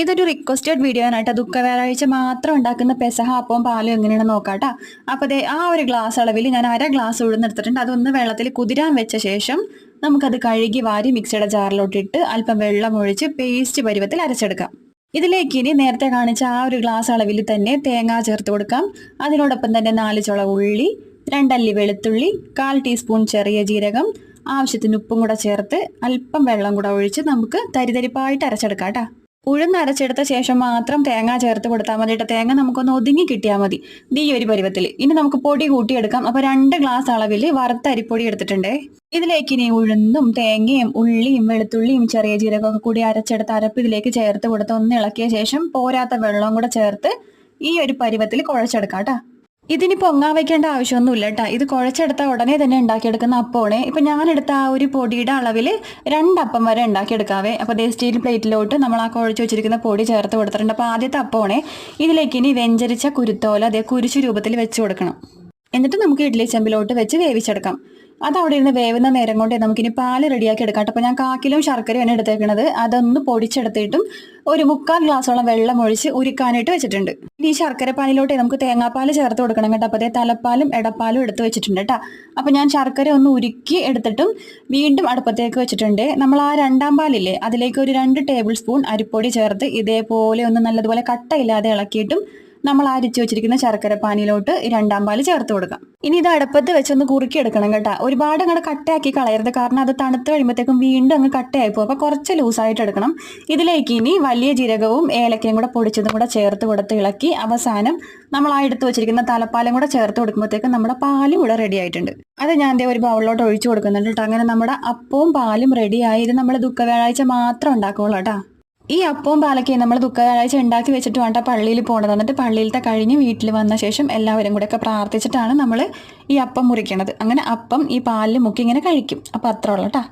ഇതൊരു requested video ആണ് കേട്ടോ. ദുഃഖ മാത്രം ഉണ്ടാക്കുന്ന പെസഹ അപ്പവും പാലും എങ്ങനെയാണെന്ന് നോക്കാട്ടോ അപ്പോൾ ദേ ആ ഒരു ഗ്ലാസ് അളവിൽ ഞാൻ അര ഗ്ലാസ് ഉഴുന്നെടുത്തിട്ടുണ്ട് അതൊന്ന് വെള്ളത്തിൽ കുതിരാൻ വെച്ച ശേഷം നമുക്കത് കഴുകി വാരി മിക്സിയുടെ ജാറിലോട്ടിട്ട് അല്പം വെള്ളം ഒഴിച്ച് പേസ്റ്റ് പരുവത്തിൽ അരച്ചെടുക്കാം. ഇതിലേക്ക് ഇനി നേരത്തെ കാണിച്ച ആ ഒരു ഗ്ലാസ് അളവിൽ തന്നെ തേങ്ങ ചേർത്ത് കൊടുക്കാം. അതിനോടൊപ്പം തന്നെ നാല് ചുള ഉള്ളി രണ്ടല്ലി വെളുത്തുള്ളി കാൽ ടീസ്പൂൺ ചെറിയ ജീരകം ആവശ്യത്തിന് ഉപ്പും കൂടെ ചേർത്ത് അല്പം വെള്ളം കൂടെ ഒഴിച്ച് നമുക്ക് തരിതരിപ്പായിട്ട് അരച്ചെടുക്കാം കേട്ടോ. ഉഴുന്ന് അരച്ചെടുത്ത ശേഷം മാത്രം തേങ്ങ ചേർത്ത് കൊടുത്താൽ മതി കേട്ടോ തേങ്ങ നമുക്കൊന്ന് ഒതുങ്ങി കിട്ടിയാൽ മതി. ഈ ഒരു പരുവത്തിൽ ഇനി നമുക്ക് പൊടി കൂട്ടിയെടുക്കാം. അപ്പോൾ രണ്ട് ഗ്ലാസ് അളവിൽ വറുത്ത അരിപ്പൊടി എടുത്തിട്ടുണ്ട്. ഇതിലേക്ക് ഇനി ഉഴുന്നും തേങ്ങയും ഉള്ളിയും വെളുത്തുള്ളിയും ചെറിയ ജീരകമൊക്കെ കൂടി അരച്ചെടുത്ത് അരപ്പ് ഇതിലേക്ക് ചേർത്ത് കൊടുത്ത് ഒന്ന് ഇളക്കിയ ശേഷം പോരാത്ത വെള്ളവും കൂടെ ചേർത്ത് ഈ ഒരു പരുവത്തിൽ കുഴച്ചെടുക്കാം കേട്ടോ ഇതിനി പൊങ്ങാൻ വെക്കേണ്ട ആവശ്യമൊന്നുമില്ല കേട്ടോ. ഇത് കുഴച്ചെടുത്ത ഉടനെ തന്നെ ഉണ്ടാക്കിയെടുക്കുന്ന അപ്പമാണ്. ഇപ്പം ഞാനെടുത്ത ആ ഒരു പൊടിയുടെ അളവിൽ രണ്ടപ്പം വരെ ഉണ്ടാക്കിയെടുക്കാവേ. അപ്പോൾ ദേ സ്റ്റീൽ പ്ലേറ്റിലോട്ട് നമ്മൾ ആ കുഴച്ച് വെച്ചിരിക്കുന്ന പൊടി ചേർത്ത് കൊടുത്തിട്ടുണ്ട്. അപ്പോൾ ആദ്യത്തെ അപ്പമാണ്. ഇതിലേക്ക് ഇനി വെഞ്ചരിച്ച കുരുത്തോല അതേ കുരിശു രൂപത്തിൽ വെച്ച് കൊടുക്കണം. എന്നിട്ട് നമുക്ക് ഇഡ്ലി ചെമ്പിലോട്ട് വെച്ച് വേവിച്ചെടുക്കാം. അത് അവിടെ ഇരുന്ന് വേവുന്ന നേരം കൊണ്ട് നമുക്കിനി പാൽ റെഡിയാക്കി എടുക്കാം അപ്പോൾ ഞാൻ കാക്കിലും ശർക്കരയാണ് എടുത്തേക്കുന്നത് അതൊന്ന് പൊടിച്ചെടുത്തിട്ടും ഒരു മുക്കാൽ ഗ്ലാസ്സോളം വെള്ളം ഒഴിച്ച് ഉരുക്കാനായിട്ട് വെച്ചിട്ടുണ്ട്. ഇനി ഈ ശർക്കര പാലിലോട്ട് നമുക്ക് തേങ്ങാപ്പാൽ ചേർത്ത് കൊടുക്കണം കേട്ടോ. അപ്പോൾ അതേ തലപ്പാലും ഇടപ്പാലും എടുത്ത് വെച്ചിട്ടുണ്ട് കേട്ടോ. അപ്പോൾ ഞാൻ ശർക്കര ഒന്ന് ഉരുക്കി എടുത്തിട്ടും വീണ്ടും അടുപ്പത്തേക്ക് വെച്ചിട്ടുണ്ട്. നമ്മൾ ആ രണ്ടാം പാലില്ലേ അതിലേക്ക് ഒരു രണ്ട് ടേബിൾ സ്പൂൺ അരിപ്പൊടി ചേർത്ത് ഇതേപോലെ ഒന്ന് നല്ലതുപോലെ കട്ടയില്ലാതെ ഇളക്കിയിട്ടും നമ്മൾ അരിച്ചു വെച്ചിരിക്കുന്ന ശർക്കര പാനിയിലോട്ട് രണ്ടാം പാൽ ചേർത്ത് കൊടുക്കാം. ഇനി ഇത് അടുപ്പത്ത് വെച്ചൊന്ന് കുറുക്കി എടുക്കണം കേട്ടോ. ഒരുപാട് അങ്ങോട്ട് കട്ടയാക്കി കളയരുത്. കാരണം അത് തണുത്ത് കഴിയുമ്പോഴത്തേക്കും വീണ്ടും അങ്ങ് കട്ടയായി പോകും അപ്പോൾ കുറച്ച് ലൂസായിട്ട് എടുക്കണം. ഇതിലേക്ക് ഇനി വലിയ ജീരകവും ഏലക്കയും കൂടെ പൊടിച്ചതും കൂടെ ചേർത്ത് കൊടുത്ത് ഇളക്കി അവസാനം നമ്മൾ ആ എടുത്ത് വെച്ചിരിക്കുന്ന തലപ്പാലും കൂടെ ചേർത്ത് കൊടുക്കുമ്പോഴത്തേക്കും നമ്മുടെ പാലും ഇവിടെ റെഡി ആയിട്ടുണ്ട്. അത് ഞാൻ ദേ ഒരു ബൗളിലോട്ട് ഒഴിച്ചു കൊടുക്കുന്നുണ്ട് കേട്ടോ. അങ്ങനെ നമ്മുടെ അപ്പവും പാലും റെഡിയായി ഇത് നമ്മൾ ദുഃഖ വ്യാഴാഴ്ച മാത്രം ഉണ്ടാക്കുള്ളൂ കേട്ടോ. ഈ അപ്പവും പാലക്കയും നമ്മൾ ദുഃഖ വ്യാഴാഴ്ച ഉണ്ടാക്കി വെച്ചിട്ട് വേണ്ട പള്ളിയിൽ പോകണത് എന്നിട്ട് പള്ളിയിലത്തെ കഴിഞ്ഞ് വീട്ടിൽ വന്ന ശേഷം എല്ലാവരും കൂടെ ഒക്കെ പ്രാർത്ഥിച്ചിട്ടാണ് നമ്മൾ ഈ അപ്പം മുറിക്കണത്. അങ്ങനെ അപ്പം ഈ പാലിൽ മുക്കി ഇങ്ങനെ കഴിക്കും. അപ്പം അത്ര ഉള്ളൂ കേട്ടോ